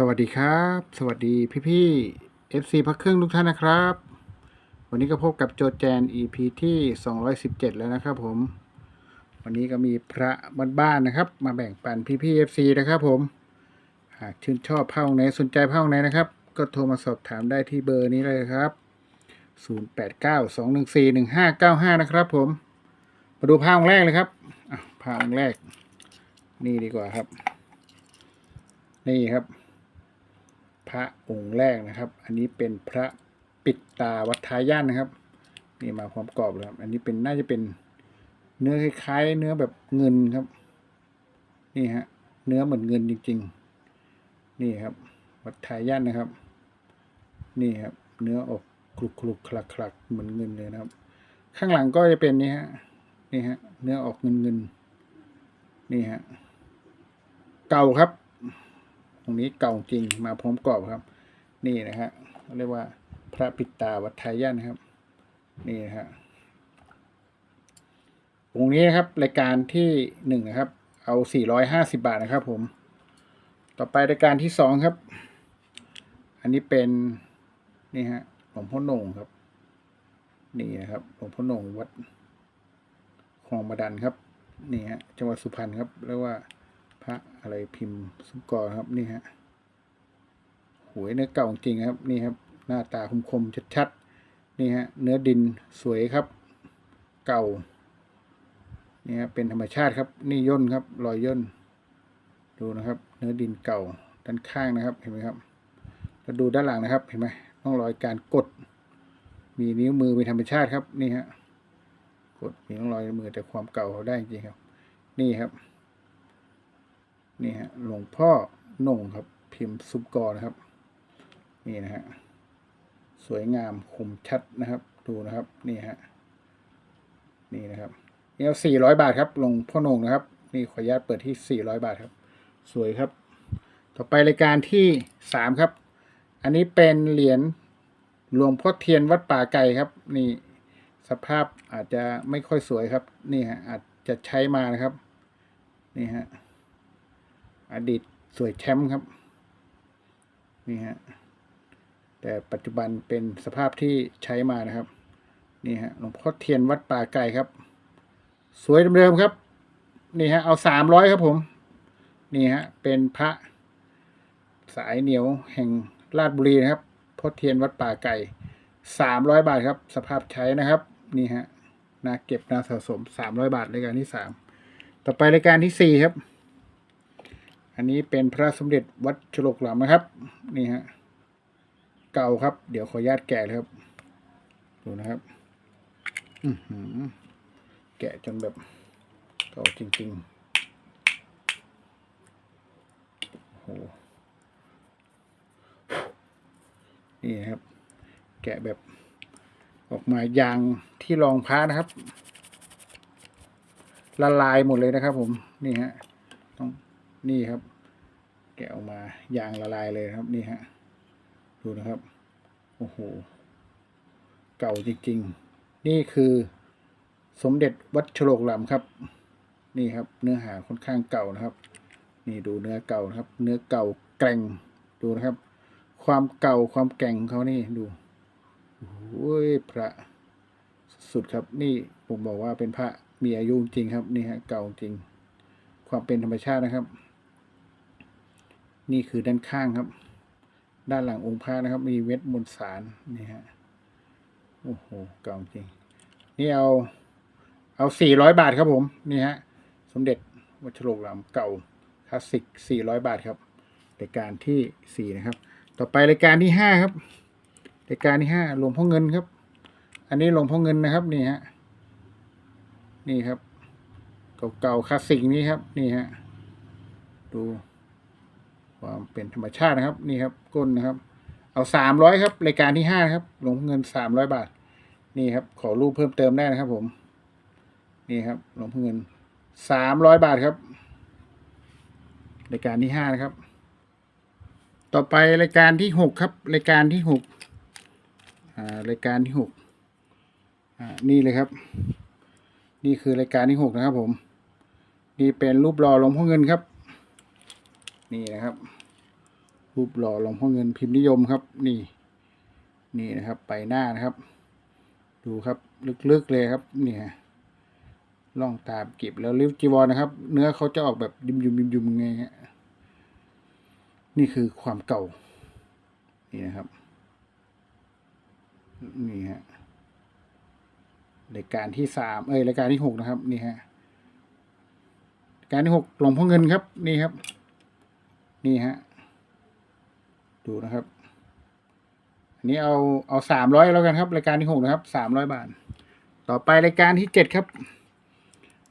สวัสดีครับ สวัสดีพี่พี่ๆ FC พักเครื่องทุกท่านนะครับ วันนี้ก็พบกับโจแจน EP ที่ 217 แล้วนะครับผม วันนี้ก็มีพระบ้านๆนะครับ มาแบ่งปันพี่พี่ๆ FC นะครับผม หากชื่นชอบผ้าคไหนสนใจผ้าคไหนนะครับ ก็โทรมาสอบถามได้ที่เบอร์นี้เลยครับ 0892141595 นะครับผม มาดูผ้าคแรกเลยครับอะผ้าคแรก นี่ดีกว่าครับ นี่ครับ ระองค์แรกนะครับ อันนี้เป็นพระปิดตาวัดทายานนะครับนี่มาพร้อมกรอบเลยครับอันนี้เป็นน่าจะเป็นเนื้อคล้ายๆ เนื้อแบบเงินครับ นี่ฮะเนื้อเหมือนเงินจริง ๆ นี่ครับ วัดทายานนะครับ นี่ครับ เนื้อออกคลุกคลุกคลักคลักเหมือนเงินเลยนะครับ ข้างหลังก็จะเป็นนี่ฮะนี่ฮะ เนื้อออกเงินเงินๆนี่ฮะเก่าครับ ตรงนี้เก่าจริงมาพร้อมกรอบครับ นี่นะฮะเขาเรียกว่าพระปิตาวัดไทยย่านครับ นี่นะฮะตรงนี้นะครับรายการที่หนึ่งนะครับ เอาสี่ร้อยห้าสิบาทนะครับ ผม ต่อไปรายการที่สองครับ อันนี้เป็นนี่ฮะหลวงพ่อโหน่งครับ นี่นะครับหลวงพ่อโหน่งวัดคลองมาดันครับ นี่ฮะจังหวัดสุพรรณครับเรียกว่า อะไรพิมพ์สุกรครับนี่ฮะหวยเนื้อเก่าจริงครับนี่ครับ หน้าตาคมๆชัดๆนี่ฮะเนื้อดินสวยครับ เก่านี่ฮะเป็นธรรมชาติครับ นี่ย่นครับรอยย่น ดูนะครับ เนื้อดินเก่าด้านข้างนะครับเห็นไหมครับแล้วดูด้านหลังนะครับเห็นไหมต้องรอยการกด มีนิ้วมือเป็นธรรมชาติครับนี่ฮะกดมีต้องรอยมือแต่ความเก่าเขาได้จริงครับ นี่ครับ นี่ฮะหลวงพ่อโน่งครับ พิมพ์ซุปกอนะครับ นี่นะฮะสวยงามคมชัดนะครับ ดูนะครับนี่ฮะนี่นะครับเอาสี่ร้อยบาทครับหลวงพ่อโน่งนะครับ นี่ขออนุญาตเปิดที่สี่ร้อยบาทครับ สวยครับ ต่อไปรายการที่สามครับ อันนี้เป็นเหรียญหลวงพ่อเทียนวัดป่าไก่ครับ นี่สภาพอาจจะไม่ค่อยสวยครับ นี่ฮะอาจจะใช้มานะครับ นี่ฮะ อดีตสวยแชมป์ครับ นี่ฮะ แต่ปัจจุบันเป็นสภาพที่ใช้มานะครับ นี่ฮะหลวงพ่อเทียนวัดป่าไก่ครับ สวยเดิมๆครับ นี่ฮะ เอาสามร้อยครับผม นี่ฮะ เป็นพระสายเหนียวแห่งราชบุรีนะครับพ่อเทียนวัดป่าไก่สามร้อยบาทครับ สภาพใช้นะครับ นี่ฮะนาเก็บนาสะสมสามร้อยบาทรายการที่สามต่อไปรายการที่สี่ครับ อันนี้เป็นพระสมเด็จวัดฉลกหลามนะครับ นี่ฮะ เก่าครับ เดี๋ยวขออนุญาตแกะเลยครับ ดูนะครับ อือหือแกะจนแบบเก่าจริงๆโอ้โหนี่ครับ แกะแบบออกมายางที่รองพระนะครับ ละลายหมดเลยนะครับผม นี่ฮะต้อง นี่ครับ แกะออกมายางละลายเลยครับนี่ฮะดูนะครับโอ้โหเก่าจริงๆ นี่คือสมเด็จวัดฉลกลำครับ นี่ครับเนื้อหาค่อนข้างเก่านะครับ นี่ดูเนื้อเก่านะครับ เนื้อเก่าแกร่งดูนะครับ ความเก่าความแกร่งของเขานี่ดูโอ้ยพระสุดครับนี่ผมบอกว่าเป็นพระมีอายุจริงครับนี่ฮะเก่าจริง ความเป็นธรรมชาตินะครับ นี่คือด้านข้างครับ ด้านหลังองค์พระนะครับ มีเวทมนต์สารนี่ฮะโอ้โหเก่าจริง นี่เอา เอาสี่ร้อยบาทครับผมนี่ฮะสมเด็จวัชโลกหลามเก่าคลาสสิกสี่ร้อยบาทครับรายการที่สี่นะครับ ต่อไปรายการที่ห้าครับรายการที่ห้าหลวงพ่อเงินครับ อันนี้หลวงพ่อเงินนะครับนี่ฮะนี่ครับเก่าๆคลาสสิกนี้ครับ นี่ฮะดู ความเป็นธรรมชาตินะครับนี่ครับก้นนะครับ เอาสามร้อยครับรายการที่ห้าครับลงเงินสามร้อยบาท นี่ครับ ขอรูปเพิ่มเติมได้นะครับ ผม นี่ครับลงเงินสามร้อยบาทครับรายการที่ห้านะครับ ต่อไปรายการที่หกครับรายการที่หกอ่ารายการที่หกอ่านี่เลยครับ นี่คือรายการที่หกนะครับ ผม นี่เป็นรูปหล่อหลวงพ่อเงินครับ นี่นะครับ รูปหล่อหลวงพ่อเงินพิมพ์นิยมครับ นี่ นี่นะครับไปหน้านะครับ ดูครับลึกๆเลยครับเนี่ยล่องตามเกีบแล้วริ้วจีวรนะครับ เนื้อเขาจะออกแบบยิมยุมยิมยุมไงฮะนี่คือความเก่า นี่นะครับ นี่ฮะรายการที่สามเอ้ยรายการที่หกนะครับ นี่ฮะการที่หกหลวงพ่อเงินครับ นี่ครับ นี่ฮะ ดูนะครับ อันนี้เอาเอาสามร้อยแล้วกันครับ รายการที่หกนะครับสามร้อยบาท ต่อไปรายการที่เจ็ดครับ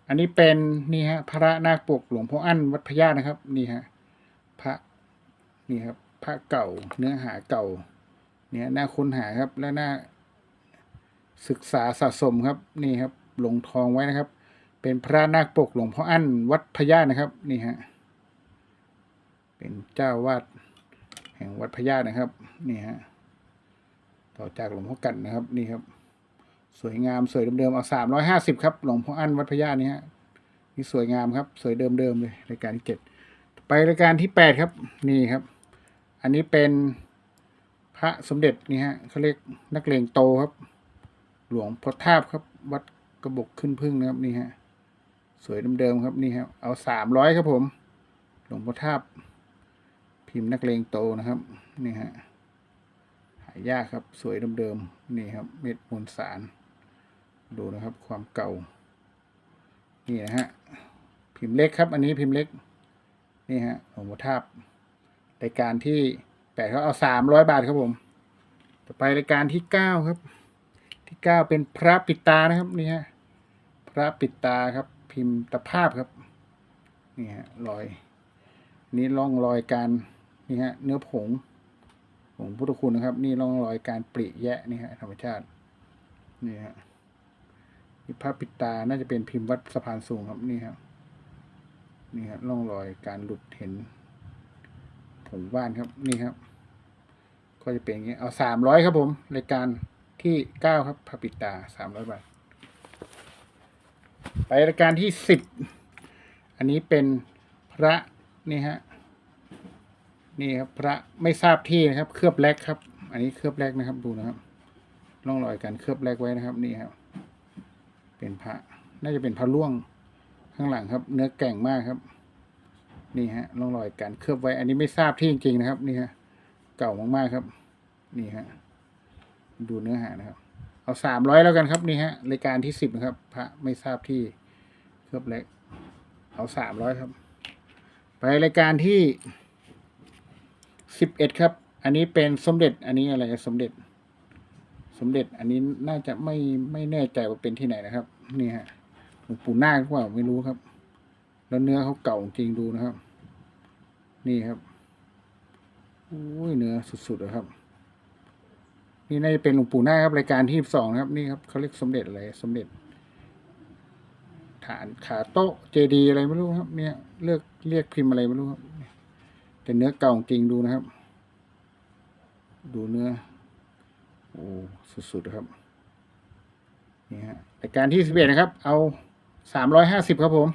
อันนี้เป็นนี่ฮะพระนาคปกหลวงพ่ออั้นวัดพญานะครับ นี่ฮะพระนี่ครับพระเก่าเนื้อหาเก่า เนี่ยน่าค้นหาครับและน่าศึกษาสะสมครับนี่ครับลงทองไว้นะครับ เป็นพระนาคปกหลวงพ่ออั้นวัดพญานะครับ นี่ฮะ เป็นเจ้าวาดแห่งวัดพญานะครับ นี่ฮะต่อจากหลวงพ่อกันนะครับ นี่ครับ สวยงามสวยเดิมๆเอาสามร้อยห้าสิบครับ หลวงพ่ออั้นวัดพญานี่ฮะนี่สวยงามครับ สวยเดิมๆเลยรายการที่เจ็ดไปรายการที่แปดครับ นี่ครับ อันนี้เป็นพระสมเด็จนี่ฮะเขาเรียกนักเลงโตครับ หลวงพ่อทาบครับ วัดกระบอกขึ้นพึ่งนะครับนี่ฮะสวยเดิมๆครับนี่ครับเอาสามร้อยครับผม หลวงพ่อทาบ พิมพ์นักเลงโตนะครับนี่ฮะหายากครับสวยเดิมๆนี่ครับเม็ดมวลสาร ดูนะครับความเก่า นี่นะฮะพิมพ์เล็กครับ อันนี้พิมพ์เล็กนี่ฮะหลวงพ่อทาบรายการที่แปดเขาเอาสามร้อยบาทครับผมต่อไปรายการที่เก้าครับ ที่เก้าเป็นพระปิดตานะครับนี่ฮะพระปิดตาครับ พิมพ์ตะภาพครับนี่ฮะรอย นี่ร่องรอยการ นี่ฮะเนื้อผงผงพุทธคุณนะครับ นี่ร่องรอยการปริแยะนี่ฮะธรรมชาตินี่ฮะนี่พระปิดตาน่าจะเป็นพิมพ์วัดสะพานสูงครับนี่ครับนี่ครับร่องรอยการหลุดเห็นผงว่านครับนี่ครับ ก็จะเป็นอย่างนี้เอาสามร้อยครับผมรายการที่เก้าครับพระปิดตาสามร้อยบาทไปรายการที่สิบอันนี้เป็นพระนี่ฮะ นี่ครับพระไม่ทราบที่นะครับ เคลือบแลกครับ อันนี้เคลือบแลกนะครับดูนะครับร่องรอยการเคลือบแลกไว้นะครับนี่ครับ เป็นพระน่าจะเป็นพระล่วงข้างหลังครับ เนื้อแก่งมากครับ นี่ฮะร่องรอยการเคลือบไว้ อันนี้ไม่ทราบที่จริงๆนะครับ นี่ฮะเก่ามากๆครับ นี่ฮะดูเนื้อหานะครับ เอาสามร้อยแล้วกันครับนี่ฮะรายการที่สิบนะครับ พระไม่ทราบที่เคลือบแลกเอาสามร้อยครับ ไปรายการที่ สิบเอ็ดครับ อันนี้เป็นสมเด็จ อันนี้อะไรสมเด็จ สมเด็จ อันนี้น่าจะไม่ไม่แน่ใจว่าเป็นที่ไหนนะครับ นี่ฮะหลวงปู่นาคหรือเปล่าไม่รู้ครับ แล้วเนื้อเขาเก่าจริงดูนะครับ นี่ครับอุ้ยเนื้อสุดๆเลยครับ นี่น่าจะเป็นหลวงปู่นาคครับรายการที่สองครับ นี่ครับเขาเรียกสมเด็จอะไรสมเด็จ ฐานขาโต๊ะเจดีอะไรไม่รู้ครับ เนี่ยเลือกเรียกพิมพ์อะไรไม่รู้ครับ แต่เนื้อเก่าจริงดูนะครับ ดูเนื้อ โอ้สุดๆครับนี่ฮะรายการที่สิบเอ็ดนะครับ เอาสามร้อยห้าสิบครับผม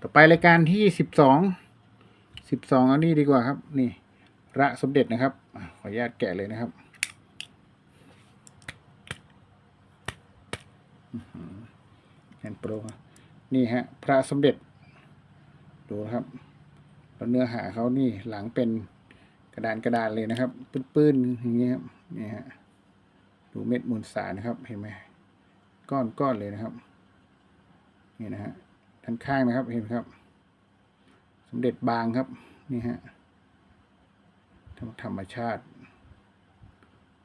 ต่อไปรายการที่สิบสองสิบสองอานี่ดีกว่าครับ นี่พระสมเด็จนะครับขออนุญาตแกะเลยนะครับแอนโปรนี่ฮะ พระสมเด็จ ดูนะครับ แล้วเนื้อหาเขานี่หลังเป็นกระดานกระดานเลยนะครับ ปื้นๆอย่างเงี้ยครับนี่ฮะดูเม็ดมูลสารนะครับเห็นไหมก้อนก้อนเลยนะครับนี่นะฮะด้านข้างนะครับเห็นไหมครับ สมเด็จบางครับนี่ฮะธรรมชาติ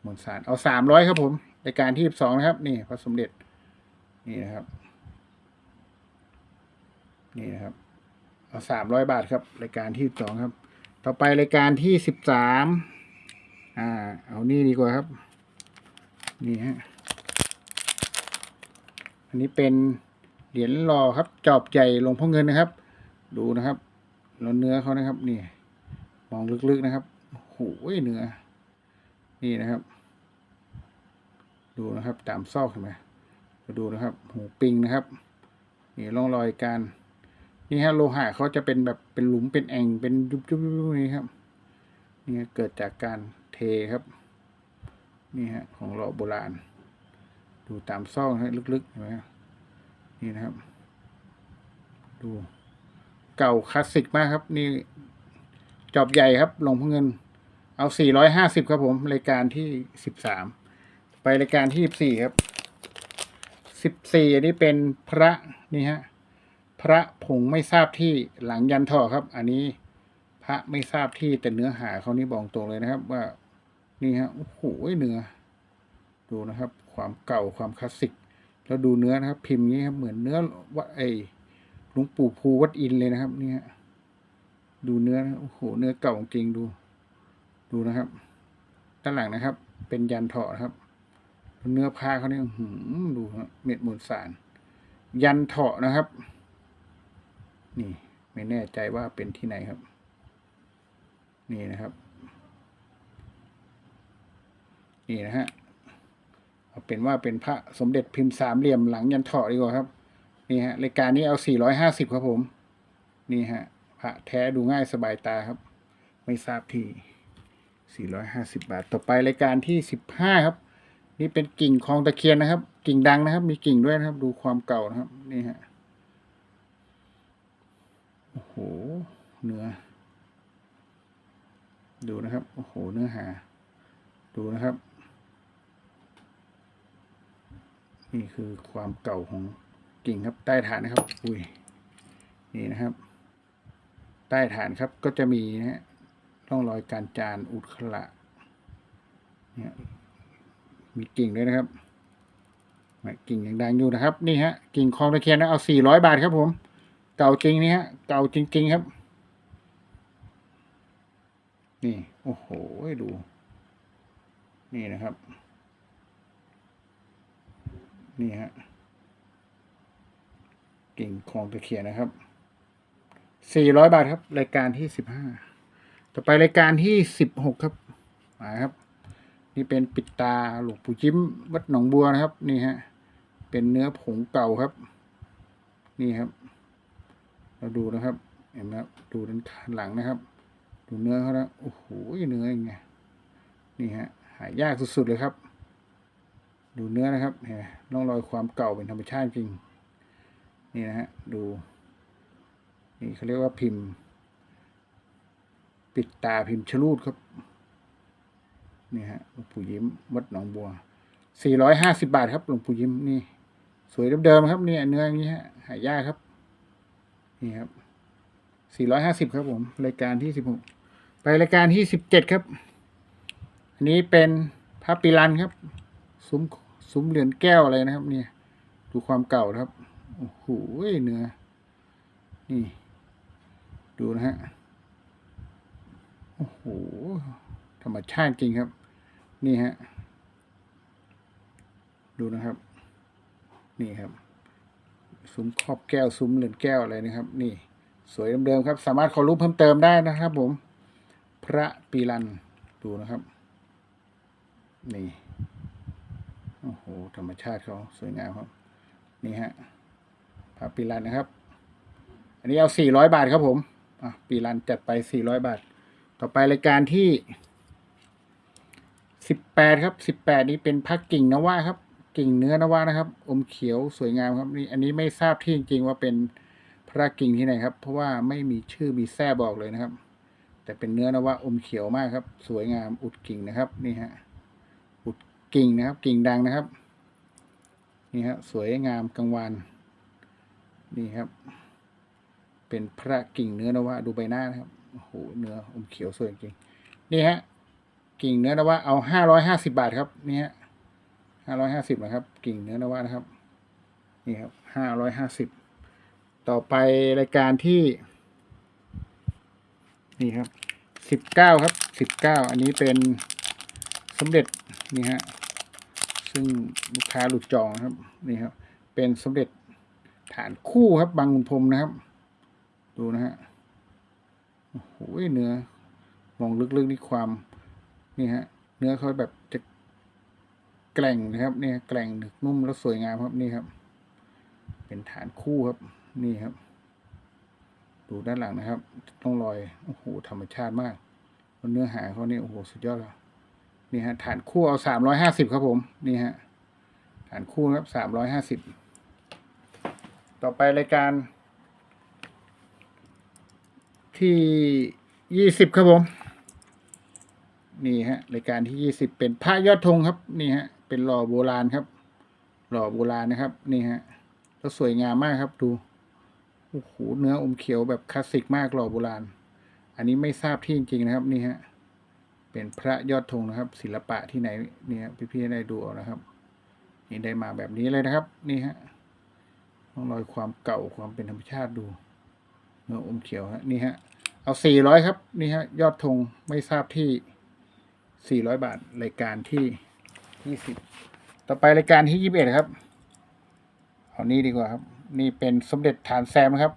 มวลสารเอาสามร้อยครับผมรายการที่สิบสองนะครับ นี่พระสมเด็จนี่นะครับ นี่นะครับ สามร้อยบาทครับ รายการที่สองครับ ต่อไปรายการที่สิบสามอ่า เอานี่ดีกว่าครับ นี่ฮะ อันนี้เป็นเหรียญหล่อครับ จอบใหญ่หลวงพ่อเงินนะครับ ดูนะครับแล้วเนื้อเขานะครับนี่ มองลึกๆนะครับโอ้โหเนื้อ นี่นะครับ ดูนะครับ ตามซอกเห็นไหมมาดูนะครับ หูปิงนะครับนี่ร่องรอยการ นี่ฮะโลหะเขาจะเป็นแบบเป็นหลุมเป็นแอ่งเป็นยุบยุบยุบนี่ครับนี่เกิดจากการเทครับ นี่ฮะของหล่อโบราณ ดูตามซอกฮะลึกๆเห็นไหมนี่นะครับ ดูเก่าคลาสสิกมากครับ นี่จอบใหญ่ครับลงพ่อเงิน เอา 450 ครับผม รายการที่ 13 ไปรายการที่ 14 ครับ 14 อันนี้เป็นพระนี่ฮะ พระผงไม่ทราบที่หลังยันท่อครับ อันนี้พระไม่ทราบที่แต่เนื้อหาเขานี่บอกตรงเลยนะครับ ว่านี่ฮะโอ้โหเนื้อ ดูนะครับ ความเก่าความคลาสสิกแล้วดูเนื้อนะครับ พิมพ์นี้ครับเหมือนเนื้อวัดไอหลวงปู่ภูวัดอินเลยนะครับนี่ฮะดูเนื้อนะโอ้โหเนื้อเก่าจริงดู ดูนะครับ ด้านหลังนะครับ เป็นยันเถาะนะครับ เนื้อผ้าเขาเนี่ยหือดูฮะเม็ดมวลสาร ยันเถาะนะครับ นี่ไม่แน่ใจว่าเป็นที่ไหนครับ นี่นะครับ นี่นะฮะเอาเป็นว่าเป็นพระสมเด็จพิมพ์สามเหลี่ยมหลังยันเถาะดีกว่าครับนี่ฮะรายการนี้เอาสี่ร้อยห้าสิบครับผม นี่ฮะพระแท้ดูง่ายสบายตาครับ ไม่ทราบที่450บาท ต่อไปรายการที่15ครับ นี่เป็นกิ่งคลองตะเคียนนะครับ กิ่งดังนะครับ มีกิ่งด้วยนะครับ ดูความเก่านะครับ นี่ฮะ โอ้โห เนื้อ ดูนะครับ โอ้โห เนื้อหา ดูนะครับ นี่คือความเก่าของกิ่งครับ ใต้ฐานนะครับ อุ้ย นี่นะครับ ใต้ฐานครับ ก็จะมีนะฮะ ร่องรอยการจานอุดขระเนี่ยมีกิ่งด้วยนะครับ กิ่งยังดังอยู่นะครับ นี่ฮะ กิ่งคลองตะเคียนนะ เอาสี่ร้อยบาทครับผม เก่าจริงนี่ฮะเก่าจริง ๆ ครับ นี่ โอ้โหดู นี่นะครับ นี่ฮะกิ่งคลองตะเคียนนะครับสี่ร้อยบาทครับ รายการที่สิบห้าต่อไปรายการที่สิบหกครับมาครับ นี่เป็นปิดตาหลวงปู่จิ้มวัดหนองบัวนะครับ นี่ฮะเป็นเนื้อผงเก่าครับ นี่ครับ เราดูนะครับ เห็นไหมครับดูด้านหลังนะครับ ดูเนื้อเขาแล้วโอ้โหเนื้อยังไงนี่ฮะหายากสุดๆเลยครับ ดูเนื้อนะครับเห็นไหมร่องรอยความเก่าเป็นธรรมชาติจริง นี่นะฮะดู นี่เขาเรียกว่าพิมพ์ ปิดตาพิมพ์ชลูดครับนี่ฮะหลวงปู่ยิ้มวัดหนองบัวสี่ร้อยห้าสิบาทครับหลวงปู่ยิ้มนี่ สวยเดิมๆครับเนี่ยเนื้ออย่างนี้ฮะหายากครับ นี่ครับสี่ร้อยห้าสิบครับผม รายการที่สิบหกไปรายการที่สิบเจ็ดครับ อันนี้เป็นพระปิรันครับ ซุ้มซุ้มเหรียญแก้วอะไรนะครับ เนี่ย ดูความเก่าครับ โอ้โหเนื้อ นี่ ดูนะฮะ โอ้โห ธรรมชาติจริงครับ นี่ฮะ ดูนะครับ นี่ครับ ซุ้มครอบแก้วซุ้มเหลือนแก้วอะไรนะครับ นี่ สวยเดิมๆครับ สามารถขอรูปเพิ่มเติมได้นะครับ ผม พระปีรันดูนะครับ นี่โอ้โหธรรมชาติเขาสวยงามครับนี่ฮะพระปีรันนะครับ อันนี้เอาสี่ร้อยบาทครับผมอะปีรันจัดไปสี่ร้อยบาท ต่อไปรายการที่สิบแปดครับสิบแปดนี้เป็นพักกิ่งนวะครับ กิ่งเนื้อนวะนะครับ อมเขียวสวยงามครับนี่อันนี้ไม่ทราบที่จริง ๆ ว่าเป็นพระกิ่งที่ไหนครับ เพราะว่าไม่มีชื่อมีแท้บอกเลยนะครับ แต่เป็นเนื้อนวะอมเขียวมากครับ สวยงามอุดกิ่งนะครับนี่ฮะอุดกิ่งนะครับ กิ่งดังนะครับนี่ฮะสวยงามกลางวันนี่ครับ เป็นพระกิ่งเนื้อนวะดูใบหน้านะครับโอ้โหเนื้ออมเขียวสวยจริงนี่ฮะกิ่งเนื้อนวะเอาห้าร้อยห้าสิบาทครับนี่ฮะ ห้าร้อยห้าสิบนะครับ กิ่งเนื้อนวะนะครับ นี่ครับห้าร้อยห้าสิบต่อไปรายการที่ นี่ครับสิบเก้าครับสิบเก้าอันนี้เป็นสมเด็จนี่ฮะซึ่งลูกค้าหลุดจองครับนี่ครับ เป็นสมเด็จฐานคู่ครับบางขุนพรมนะครับ ดูนะฮะโอ้โหเนื้อมองลึกๆนี่ความ นี่ฮะ เนื้อเขาแบบ แกร่งนะครับ เนี่ยแกร่งหนึกนุ่มแล้วสวยงามครับนี่ครับ เป็นฐานคู่ครับ นี่ครับ ดูด้านหลังนะครับ ต้องรอยโอ้โหธรรมชาติมากเนื้อหาเขานี่โอ้โหสุดยอดเลยนี่ฮะฐานคู่เอาสามร้อยห้าสิบครับผมนี่ฮะฐานคู่ครับสามร้อยห้าสิบต่อไปรายการ ที่ยี่สิบครับผม นี่ฮะรายการที่ยี่สิบเป็นพระยอดธงครับ นี่ฮะ เป็นหล่อโบราณครับ หล่อโบราณนะครับ นี่ฮะแล้วสวยงามมากครับดูโอ้โหเนื้ออมเขียวแบบคลาสสิกมากหล่อโบราณ อันนี้ไม่ทราบที่จริง ๆ นะครับ นี่ฮะเป็นพระยอดธงนะครับ ศิลปะที่ไหนเนี่ยพี่ๆได้ดูเอานะครับนี่ได้มาแบบนี้เลยนะครับ นี่ฮะต้องรอยความเก่าความเป็นธรรมชาติดูเนื้ออมเขียวฮะนี่ฮะเอาสี่ร้อยครับ นี่ฮะยอดธงไม่ทราบที่สี่ร้อยบาทรายการที่ ยี่สิบต่อไปรายการที่ยี่สิบเอ็ดครับเอานี้ดีกว่าครับ นี่เป็นสมเด็จฐานแซมครับ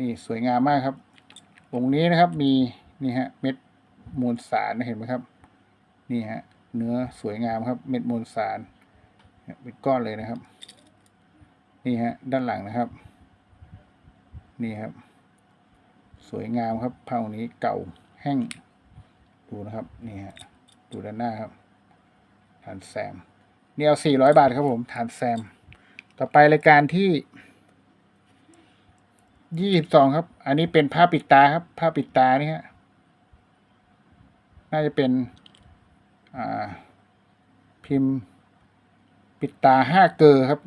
นี่สวยงามมากครับองค์นี้นะครับมีนี่ฮะเม็ดมวลสารเห็นไหมครับ นี่ฮะเนื้อสวยงามครับ เม็ดมวลสารเป็นก้อนเลยนะครับ นี่ฮะด้านหลังนะครับ นี่ครับ สวยงามครับผ้านี้เก่าแห้งดูนะครับ นี่ฮะดูด้านหน้าครับานแซมนี่เอาสี่ร้อยบาทครับผมฐานแซม ต่อไปรายการที่ยี่สิบสองครับ อันนี้เป็นผ้าปิดตาครับผ้าปิดตานี่ฮะน่าจะเป็นพิมพ์ปิดตาห้าเกอครับ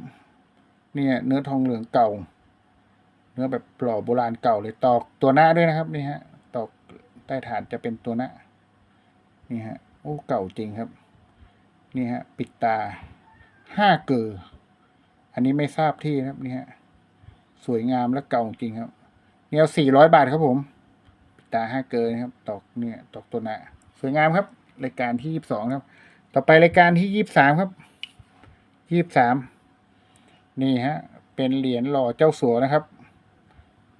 เนี่ย เนื้อทองเหลืองเก่า เนื้อแบบหล่อโบราณเก่าเลยตอกตัวหน้าด้วยนะครับนี่ฮะตอกใต้ฐานจะเป็นตัวหน้านี่ฮะโอ้เก่าจริงครับ นี่ฮะปิดตาห้าเกออันนี้ไม่ทราบที่นะครับนี่ฮะสวยงามและเก่าจริงครับเนี่ยสี่ร้อยบาทครับผม ปิดตาห้าเกอนะครับตอกเนี่ยตอกตัวหนาสวยงามครับรายการที่ยี่สิบสองครับ ต่อไปรายการที่ยี่สิบสามครับยี่สิบสามนี่ฮะเป็นเหรียญหล่อเจ้าสัวนะครับ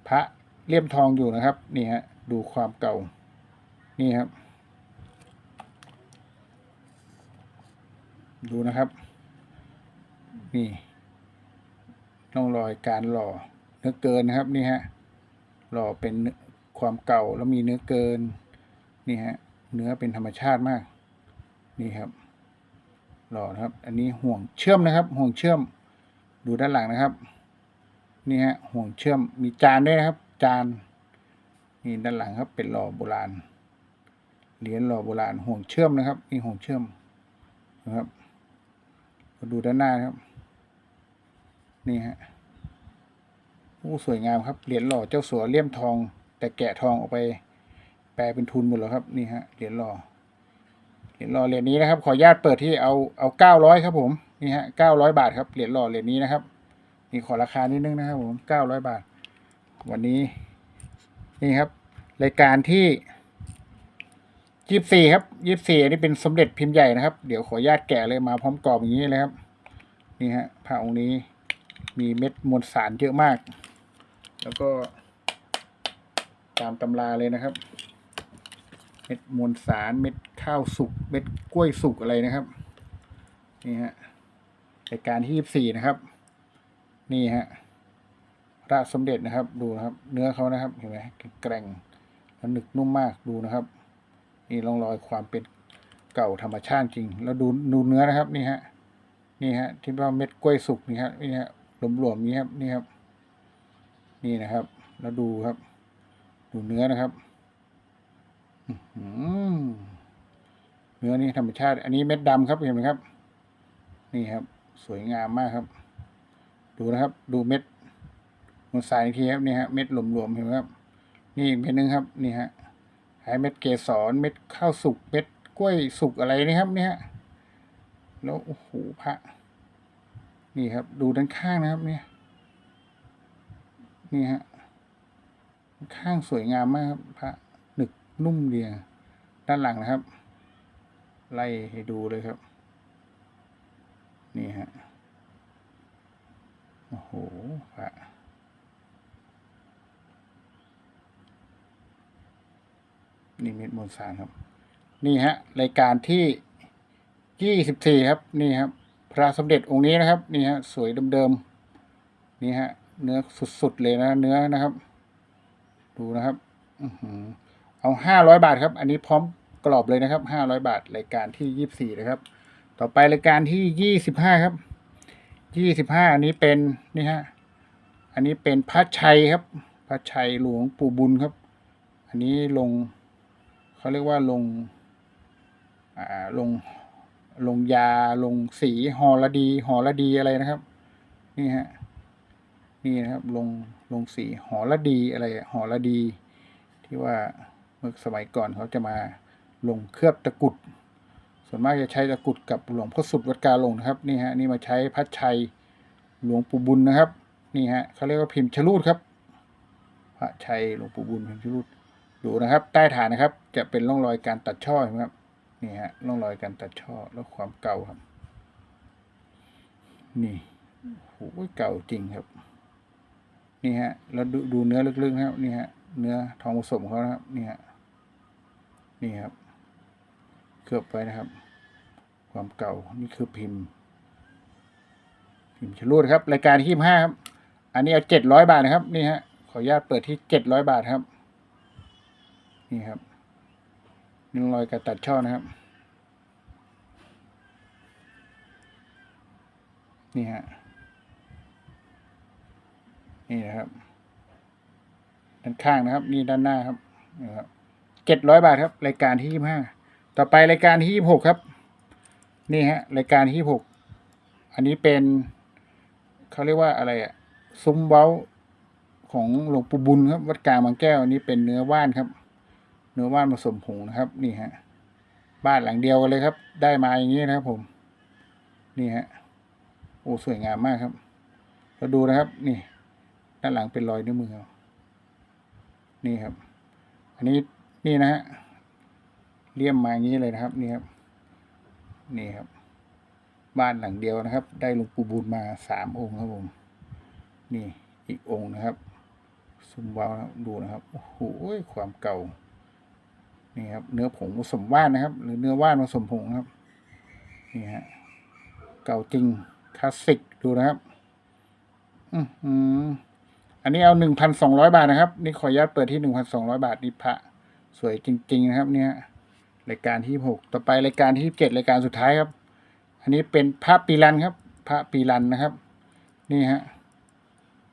พระเลี่ยมทองอยู่นะครับ นี่ฮะดูความเก่านี่ครับ ดูนะครับ นี่ร่องรอยการหล่อเนื้อเกินนะครับนี่ฮะหล่อเป็นความเก่าแล้วมีเนื้อเกินนี่ฮะเนื้อเป็นธรรมชาติมาก นี่ครับ หล่อนะครับ อันนี้ห่วงเชื่อมนะครับ ห่วงเชื่อม ดูด้านหลังนะครับ นี่ฮะห่วงเชื่อมมีจานด้วยนะครับ จานนี่ด้านหลังครับเป็นหล่อโบราณเหรียญหล่อโบราณห่วงเชื่อมนะครับนี่ห่วงเชื่อมนะครับ มาดูด้านหน้าครับ นี่ฮะโอ้สวยงามครับ เหรียญหล่อเจ้าสัวเลี่ยมทอง แต่แกะทองออกไป แปลเป็นทุนหมดแล้วครับ นี่ฮะ เหรียญหล่อ เหรียญหล่อเหรียญนี้นะครับ ขออนุญาตเปิดที่เอาเอาเก้าร้อยครับผม นี่ฮะเก้าร้อยบาทครับ เหรียญหล่อเหรียญนี้นะครับ นี่ขอราคานิดนึงนะครับผมเก้าร้อยบาท วันนี้ นี่ครับ รายการที่ ยี่สิบสี่ครับยี่สิบสี่อันนี้เป็นสมเด็จพิมพ์ใหญ่นะครับ เดี๋ยวขออนุญาตแกะเลยมาพร้อมกรอบอย่างนี้เลยครับ นี่ฮะพระองค์นี้มีเม็ดมวลสารเยอะมาก แล้วก็ตามตำราเลยนะครับ เม็ดมวลสารเม็ดข้าวสุก เม็ดกล้วยสุกอะไรนะครับ นี่ฮะรายการที่ยี่สิบสี่นะครับ นี่ฮะพระสมเด็จนะครับ ดูนะครับ เนื้อเขานะครับเห็นไหมแกร่งแล้วหนึกนุ่มมากดูนะครับ นี่ร่องรอยความเป็นเก่าธรรมชาติจริง แล้วดูดูเนื้อนะครับนี่ฮะนี่ฮะที่ว่าเม็ดกล้วยสุกนี่ฮะนี่ฮะหลวมๆนี้ครับนี่ครับนี่นะครับ แล้วดูครับ ดูเนื้อนะครับเนื้อนี่ธรรมชาติ อันนี้เม็ดดำครับเห็นไหมครับ นี่ครับ สวยงามมากครับ ดูนะครับ ดูเม็ดมันสายอีกทีครับนี่ฮะเม็ดหลวมๆเห็นไหมครับ นี่อีกเม็ดหนึงครับ นี่ฮะ เม็ดเกสรเม็ดข้าวสุกเม็ดกล้วยสุกอะไรนี่ครับเนี่ยแล้วโอ้โหพระนี่ครับ ดูด้านข้างนะครับ เนี่ย นี่ฮะข้างสวยงามมากครับพระหนึกนุ่มเดียด้านหลังนะครับ ไล่ให้ดูเลยครับ นี่ฮะโอ้โหพระ นี่เม็ดมวลสารครับ นี่ฮะรายการที่ยี่สิบสี่ครับนี่ครับ พระสมเด็จองค์นี้นะครับ นี่ฮะสวยเดิมๆนี่ฮะ เนื้อสุดๆเลยนะ เนื้อนะครับ ดูนะครับอเอาห้าร้อยบาทครับ อันนี้พร้อมกรอบเลยนะครับห้าร้อยบาทรายการที่ยี่สี่นะครับ ต่อไปรายการที่ยี่สิบห้าครับยี่สิบห้าอันนี้เป็นนี่ฮะอันนี้เป็นพระชัยครับ พระชัยหลวงปู่บุญครับ อันนี้ลง เขาเรียกว่าลงอ่าลงลงยาลงสีหอระดีหอระดีอะไรนะครับ นี่ฮะนี่นะครับลงลงสีหอระดีอะไรหอระดี ที่ว่าเมื่อสมัยก่อนเขาจะมาลงเคลือบตะกุด ส่วนมากจะใช้ตะกุดกับหลวงพ่อสุดวัดกาลงนะครับนี่ฮะนี่มาใช้พัดชัยหลวงปู่บุญนะครับ นี่ฮะเขาเรียกว่าพิมพ์ชลูดครับพระชัยหลวงปู่บุญพิมพ์ชลูด ดูนะครับ ใต้ฐานนะครับ จะเป็นร่องรอยการตัดช่อเห็นไหมครับนี่ฮะร่องรอยการตัดช่อแล้วความเก่าครับ นี่โหเก่าจริงครับนี่ฮะแล้วดูดูเนื้อลึกๆนะครับนี่ฮะเนื้อทองผสมเขานะครับนี่ฮะนี่ครับเคลือบไว้นะครับ ความเก่านี่คือพิมพ์ พิมพ์ชลูดครับ รายการที่ห้าครับ อันนี้เอาเจ็ดร้อยบาทนะครับ นี่ฮะขออนุญาตเปิดที่เจ็ดร้อยบาทครับ นี่ครับนี่รอยการตัดช่อนะครับ นี่ฮะนี่นะครับ ด้านข้างนะครับ นี่ด้านหน้าครับนะครับเจ็ดร้อยบาทครับ รายการที่ยี่ห้าต่อไปรายการที่ยี่หกครับ นี่ฮะ รายการที่หกอันนี้เป็นเขาเรียกว่าอะไรอะซุ้มเว้าของหลวงปู่บุญครับ วัดกลางบางแก้วอันนี้เป็นเนื้อว่านครับ เนื้อว่านผสมผงนะครับ นี่ฮะ บ้านหลังเดียวกันเลยครับ ได้มาอย่างนี้นะครับผม นี่ฮะ โอ้สวยงามมากครับ เราดูนะครับ นี่ ด้านหลังเป็นรอยนิ้วมือนี่ครับ อันนี้นี่นะฮะ เลี่ยมมาอย่างนี้เลยนะครับ นี่ครับ นี่ครับ บ้านหลังเดียวนะครับ ได้หลวงปู่บุญมาสามองค์ครับผม นี่อีกองค์นะครับ ซุมวาวดูนะครับ โอ้โห ความเก่า นี่ครับ เนื้อผงผสมว่านนะครับ หรือเนื้อว่านผสมผงครับ นี่ฮะ เก่าจริงคลาสสิกดูนะครับ อืออันนี้เอาหนึ่งพันสองร้อยบาทนะครับ นี่ขออนุญาตเปิดที่หนึ่งพันสองร้อยบาทนี่พระสวยจริง ๆ นะครับ เนี่ยรายการที่หกต่อไปรายการที่เจ็ดรายการสุดท้ายครับ อันนี้เป็นพระปีรันครับ พระปีรันนะครับ นี่ฮะ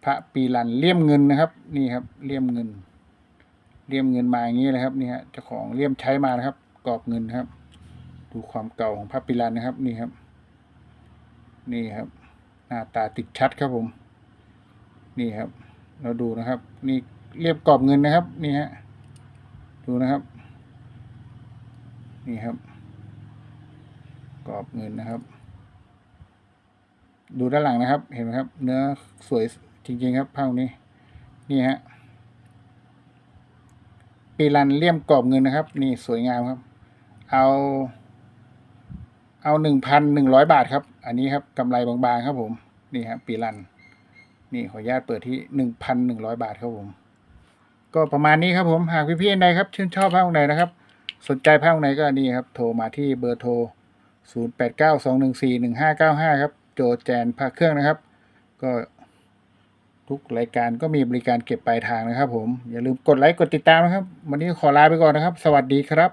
พระปีรันเลี่ยมเงินนะครับ นี่ครับ เลี่ยมเงิน เลี่ยมเงินมาอย่างนี้เลยครับนี่ฮะเจ้าของเลี่ยมใช้มานะครับ กรอบเงินครับ ดูความเก่าของพระปิรันนะครับ นี่ครับ นี่ครับ หน้าตาติดชัดครับผม นี่ครับ เราดูนะครับ นี่เรียบกรอบเงินนะครับ นี่ฮะดูนะครับ นี่ครับ กรอบเงินนะครับ ดูด้านหลังนะครับ เห็นไหมครับ เนื้อสวยจริงๆครับผ้านี้ นี่ฮะ ปีรันเลี่ยมกรอบเงินนะครับ นี่สวยงามครับ เอาเอาหนึ่งพันหนึ่งร้อยบาทครับ อันนี้ครับกำไรบางๆครับผม นี่ครับปีรัน นี่ขออนุญาตเปิดที่หนึ่งพันหนึ่งร้อยบาทครับผม ก็ประมาณนี้ครับผม หากพี่ๆใดครับ ชื่นชอบผ้าองไหนนะครับ สนใจผ้าองไหนก็นี่ครับ โทรมาที่เบอร์โทร0 8 9 2 1 4 1 5 9 5ครับ โจแจนพาเครื่องนะครับ ก็ ทุกรายการก็มีบริการเก็บปลายทางนะครับผม อย่าลืมกดไลค์กดติดตามนะครับ วันนี้ขอลาไปก่อนนะครับ สวัสดีครับ